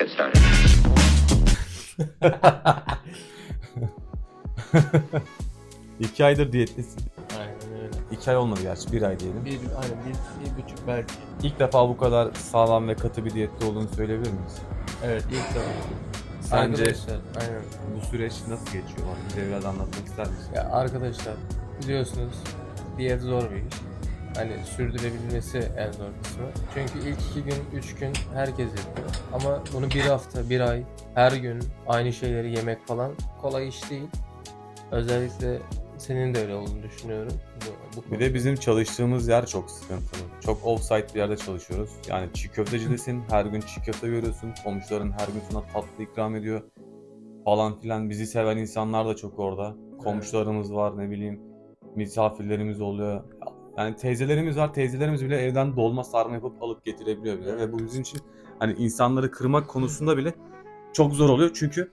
get started. İki aydır diyetlisin. Aynen öyle. İki ay olmadı gerçi. Bir ay diyelim. Bir, aynen bir, bir buçuk belki. İlk defa bu kadar sağlam ve katı bir diyette olduğunu söyleyebilir miyiz? Evet ilk defa. Sence Arkadaşlar, aynen. bu süreç nasıl geçiyor? Bak bize biraz anlatmak ister misin? Ya arkadaşlar biliyorsunuz diyet zor bir iş. Hani sürdürebilmesi en zor kısmı. Çünkü ilk iki gün, üç gün herkes yapıyor. Ama bunu bir hafta, bir ay, her gün aynı şeyleri yemek falan kolay iş değil. Özellikle senin de öyle olduğunu düşünüyorum. Bu, bu Bir de bizim çalıştığımız yer çok sıkıntılı. Çok offsite bir yerde çalışıyoruz. Yani çiğ köftecidesin, her gün çiğ köfte görüyorsun. Komşuların her gün sana tatlı ikram ediyor. Falan filan. Bizi seven insanlar da çok orada. Komşularımız var ne bileyim. Misafirlerimiz oluyor. Yani teyzelerimiz var. Teyzelerimiz bile evden dolma sarma yapıp alıp getirebiliyor bile. Ve bu bizim için hani insanları kırmak konusunda bile çok zor oluyor. Çünkü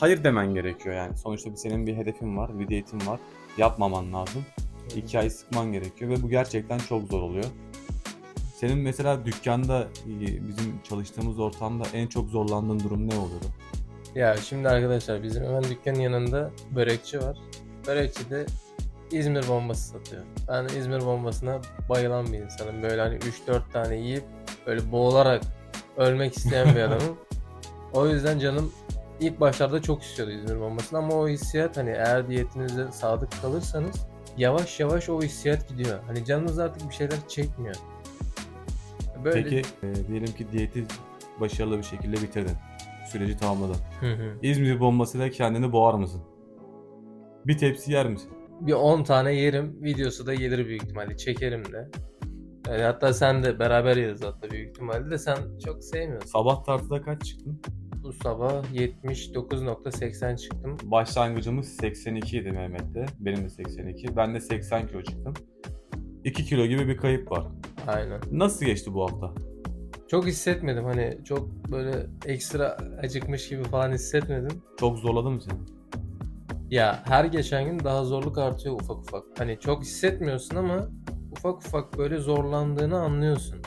hayır demen gerekiyor yani. Sonuçta bir senin bir hedefin var, bir diyetin var. Yapmaman lazım. İki ay sıkman gerekiyor ve bu gerçekten çok zor oluyor. Senin mesela dükkanda e, bizim çalıştığımız ortamda en çok zorlandığın durum ne oluyordu? Ya şimdi arkadaşlar bizim hemen dükkanın yanında börekçi var. Börekçi de İzmir bombası satıyor. Ben İzmir bombasına bayılan bir insanım. Böyle hani 3-4 tane yiyip böyle boğularak ölmek isteyen bir adamım. O yüzden canım ilk başlarda çok istiyordu İzmir bombasını ama o hissiyat hani eğer diyetinize sadık kalırsanız yavaş yavaş o hissiyat gidiyor. Hani canınız artık bir şeyler çekmiyor. Böyle... Peki e, diyelim ki diyeti başarılı bir şekilde bitirdin. Süreci tamamladın. Hı hı. İzmir bombasıyla kendini boğar mısın? Bir tepsi yer misin? Bir 10 tane yerim. Videosu da gelir büyük ihtimalle. Çekerim de. Yani hatta sen de beraber yeriz hatta büyük ihtimalle de sen çok sevmiyorsun. Sabah tartıda kaç çıktın? Bu sabah 79.80 çıktım. Başlangıcımız 82 idi Mehmet'te. Benim de 82. Ben de 80 kilo çıktım. 2 kilo gibi bir kayıp var. Aynen. Nasıl geçti bu hafta? Çok hissetmedim hani çok böyle ekstra acıkmış gibi falan hissetmedim. Çok zorladı mı seni? Ya her geçen gün daha zorluk artıyor ufak ufak. Hani çok hissetmiyorsun ama ufak ufak böyle zorlandığını anlıyorsun.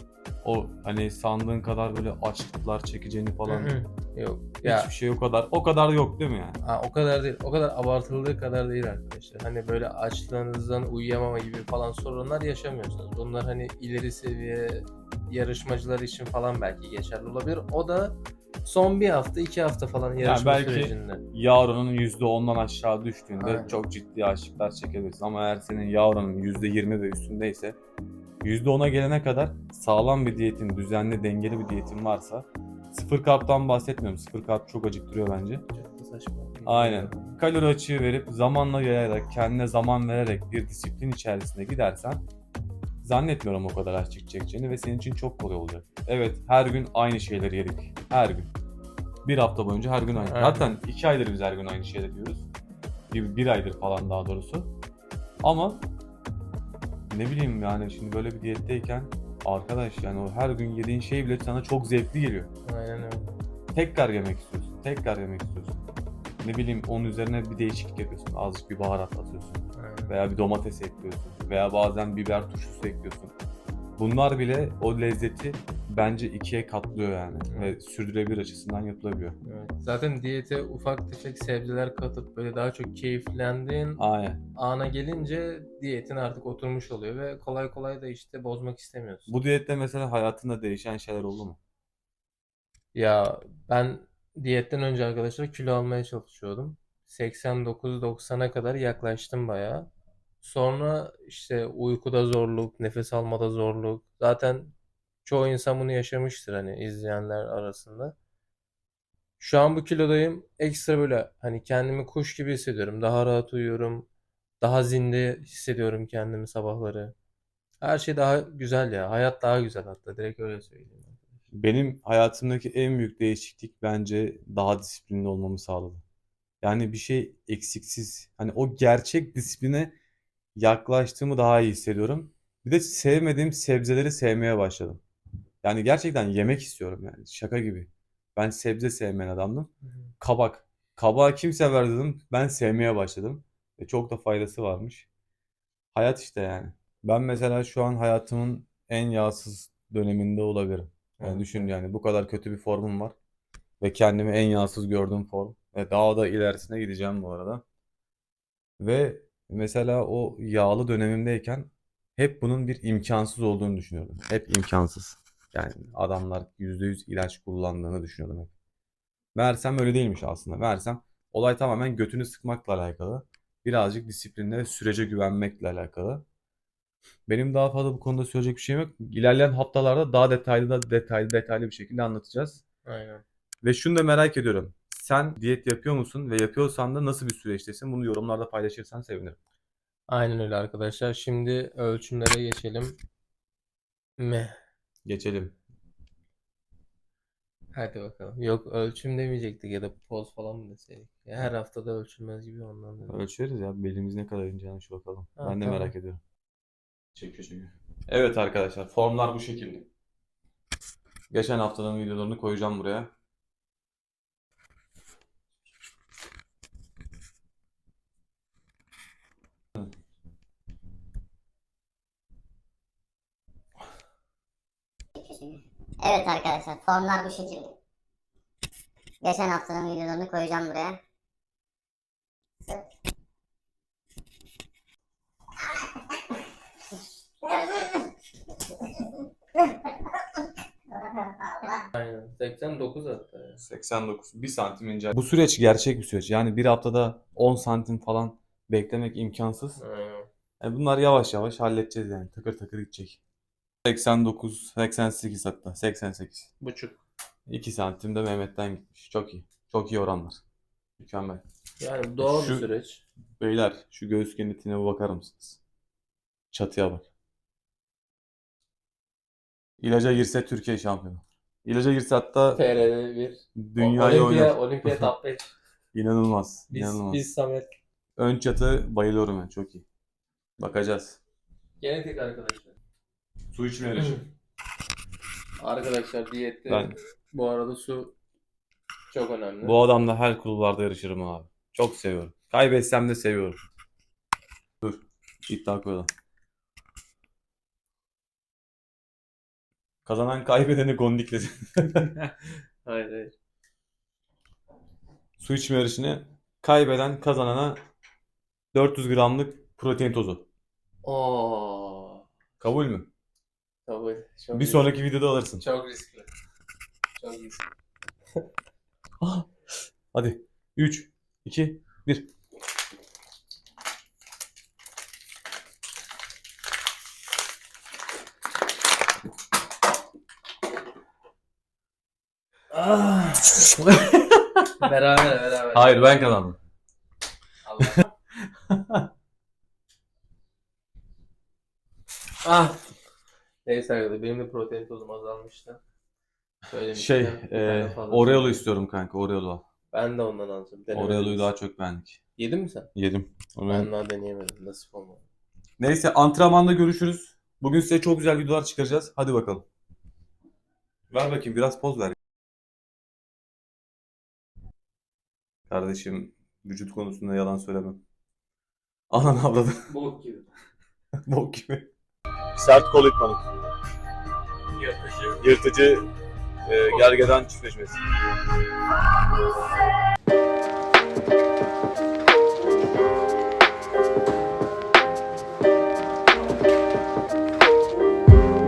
O hani sandığın kadar böyle açlıklar çekeceğini falan Hı hı. Yok. Ya hiçbir şey o kadar. O kadar yok değil mi yani? Ha, o kadar değil. O kadar abartıldığı kadar değil arkadaşlar. Hani böyle açlığınızdan uyuyamama gibi falan sorunlar yaşamıyorsunuz. Bunlar hani ileri seviye yarışmacılar için falan belki geçerli olabilir. O da son bir hafta, iki hafta falan yarışma belki- sürecinde. Yavronun %10'dan aşağı düştüğünde Aynen. çok ciddi açlıklar çekebilirsin. Ama eğer senin yavronun %20 ve üstündeyse %10'a gelene kadar sağlam bir diyetin, düzenli, dengeli bir diyetin varsa sıfır karptan bahsetmiyorum. Sıfır karp çok acıktırıyor bence. Çok da saçma. Aynen. Kalori açığı verip zamanla yayarak, kendine zaman vererek bir disiplin içerisinde gidersen zannetmiyorum o kadar aç çekeceğini ve senin için çok kolay olacak. Evet her gün aynı şeyleri yedik. Her gün. Bir hafta boyunca her gün aynı. Aynen. Zaten iki aydır biz her gün aynı şeyleri yiyoruz. Bir, bir aydır falan daha doğrusu. Ama ne bileyim yani şimdi böyle bir diyetteyken arkadaş yani o her gün yediğin şey bile sana çok zevkli geliyor. Aynen öyle. Tekrar yemek istiyorsun. Tekrar yemek istiyorsun. Ne bileyim onun üzerine bir değişiklik yapıyorsun. Azıcık bir baharat atıyorsun. Veya bir domates ekliyorsun. Veya bazen biber turşusu ekliyorsun. Bunlar bile o lezzeti bence ikiye katlıyor yani. Ve sürdürülebilir açısından yapılabiliyor. Evet. Zaten diyete ufak tefek sebzeler katıp böyle daha çok keyiflendiğin Aynen. ana gelince diyetin artık oturmuş oluyor ve kolay kolay da işte bozmak istemiyorsun. Bu diyette mesela hayatında değişen şeyler oldu mu? Ya ben diyetten önce arkadaşlar kilo almaya çalışıyordum. 89-90'a kadar yaklaştım bayağı. Sonra işte uykuda zorluk, nefes almada zorluk. Zaten çoğu insan bunu yaşamıştır hani izleyenler arasında. Şu an bu kilodayım. Ekstra böyle hani kendimi kuş gibi hissediyorum. Daha rahat uyuyorum. Daha zinde hissediyorum kendimi sabahları. Her şey daha güzel ya. Hayat daha güzel hatta. Direkt öyle söyleyeyim. Benim hayatımdaki en büyük değişiklik bence daha disiplinli olmamı sağladı. Yani bir şey eksiksiz. Hani o gerçek disipline yaklaştığımı daha iyi hissediyorum. Bir de sevmediğim sebzeleri sevmeye başladım. Yani gerçekten yemek istiyorum yani. Şaka gibi. Ben sebze sevmeyen adamdım. Kabak. Kabağı kim sever dedim. Ben sevmeye başladım. Ve çok da faydası varmış. Hayat işte yani. Ben mesela şu an hayatımın en yağsız döneminde olabilirim. Yani Evet. düşün yani bu kadar kötü bir formum var. Ve kendimi en yağsız gördüğüm form. Ve daha da ilerisine gideceğim bu arada. Ve mesela o yağlı dönemimdeyken hep bunun bir imkansız olduğunu düşünüyordum. Hep imkansız. Yani adamlar %100 ilaç kullandığını düşünüyordum hep. Meğersem öyle değilmiş aslında. Meğersem olay tamamen götünü sıkmakla alakalı. Birazcık disiplinle ve sürece güvenmekle alakalı. Benim daha fazla bu konuda söyleyecek bir şeyim yok. İlerleyen haftalarda daha detaylı da detaylı detaylı bir şekilde anlatacağız. Aynen. Ve şunu da merak ediyorum. Sen diyet yapıyor musun ve yapıyorsan da nasıl bir süreçtesin? Bunu yorumlarda paylaşırsan sevinirim. Aynen öyle arkadaşlar. Şimdi ölçümlere geçelim. Mi? Geçelim. Hadi bakalım. Yok ölçüm demeyecektik ya da poz falan mı deseydik? Ya her haftada ölçülmez gibi ondan dedim. Ölçeriz ya. Belimiz ne kadar incelmiş bakalım. Ha, Ben de tamam. merak ediyorum. Çekiyor çekiyor. Evet arkadaşlar formlar bu şekilde. Geçen haftanın videolarını koyacağım buraya. Evet arkadaşlar formlar bu şekilde. Geçen haftanın videolarını koyacağım buraya. Aynen. 89 hatta ya. 89. 1 santim ince. Bu süreç gerçek bir süreç. Yani bir haftada 10 santim falan beklemek imkansız. Aynen. Yani bunlar yavaş yavaş halledeceğiz yani. Takır takır gidecek. 89, 88 hatta. 88. Buçuk. 2 santim de Mehmet'ten gitmiş. Çok iyi. Çok iyi oranlar. Mükemmel. Yani doğal bir Şu- süreç. Beyler şu göğüs genetiğine bir bakar mısınız? Çatıya bak. İlaca girse Türkiye şampiyonu. İlaca girse hatta TR'de bir dünyayı Olimpiya, oynar. Olimpiya top 5. İnanılmaz. Biz, inanılmaz. biz Samet. Ön çatı bayılıyorum ben. Çok iyi. Bakacağız. Genetik arkadaşlar. Su içme yarışı. Arkadaşlar diyette Ben bu arada su çok önemli. bu adamla her kulvarda yarışırım abi. Çok seviyorum. Kaybetsem de seviyorum. Dur. İddia koyalım. Kazanan kaybedeni gondiklesin. Hayır hayır. Su içme yarışını kaybeden kazanana 400 gramlık protein tozu. Oo. Kabul mü? Tabii. Çok Bir riskli. sonraki videoda alırsın. Çok riskli. Çok riskli. Ah! Hadi. 3, 2, 1. Ah. beraber beraber. Hayır ben kazandım. Allah. ah. Neyse arkadaşlar benim de protein tozum azalmıştı. Söylemiştim. Şey, e, Oreo'lu istiyorum kanka. Oreo'lu. Ben de ondan alacağım. Oreo'luyu daha çok beğendik. Yedin mi sen? Yedim. Ben ben- daha deneyemedim. Nasip olmadı. Neyse antrenmanda görüşürüz. Bugün size çok güzel videolar çıkaracağız. Hadi bakalım. Ver bakayım biraz poz ver. Kardeşim vücut konusunda yalan söylemem. Anan avladı. Bok gibi. Bok gibi. Sert kol itmanı. Yırtıcı. Yırtıcı e, gergedan çiftleşmesi.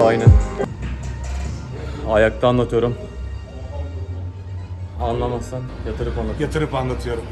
Aynen. Ayakta anlatıyorum. Anlamazsan yatırıp anlat. yatırıp anlatıyorum.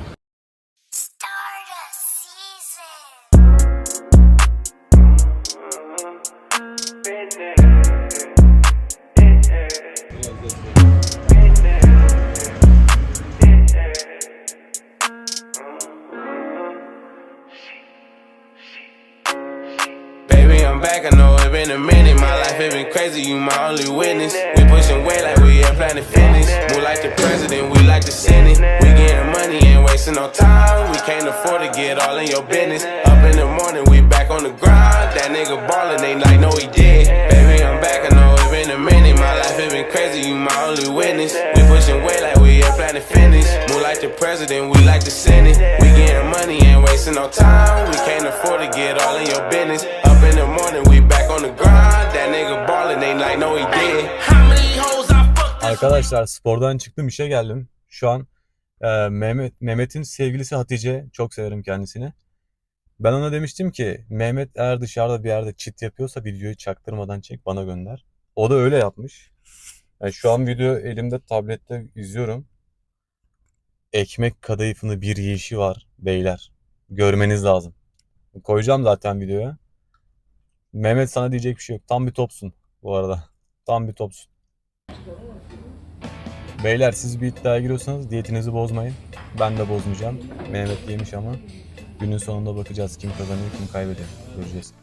Back. I know it been a minute. My life it been crazy. You my only witness. We pushing weight like we at Planet Fitness. Move like the president. We like the Senate. We getting money, ain't wasting no time. We can't afford to get all in your business. Up in the morning, we back on the grind. That nigga ballin' ain't like no he did. Baby, I'm back. I know it been a minute. My life it been crazy. You my only witness. We pushing weight like we at Planet Fitness. Move like the president. We like the Senate. We getting money, ain't wasting no time. We can't afford to get all in your business. Up in the morning, we back on the grind. That nigga ballin' ain't like no he did. Arkadaşlar spordan çıktım işe geldim. Şu an e, Mehmet Mehmet'in sevgilisi Hatice. Çok severim kendisini. Ben ona demiştim ki Mehmet eğer dışarıda bir yerde çit yapıyorsa videoyu çaktırmadan çek bana gönder. O da öyle yapmış. Yani şu an video elimde tablette izliyorum. Ekmek kadayıfını bir yiyişi var beyler. Görmeniz lazım. Koyacağım zaten videoya. Mehmet sana diyecek bir şey yok. Tam bir topsun bu arada. Tam bir topsun. Beyler siz bir iddiaya giriyorsanız diyetinizi bozmayın. Ben de bozmayacağım. Mehmet yemiş ama günün sonunda bakacağız kim kazanıyor kim kaybediyor. Göreceğiz.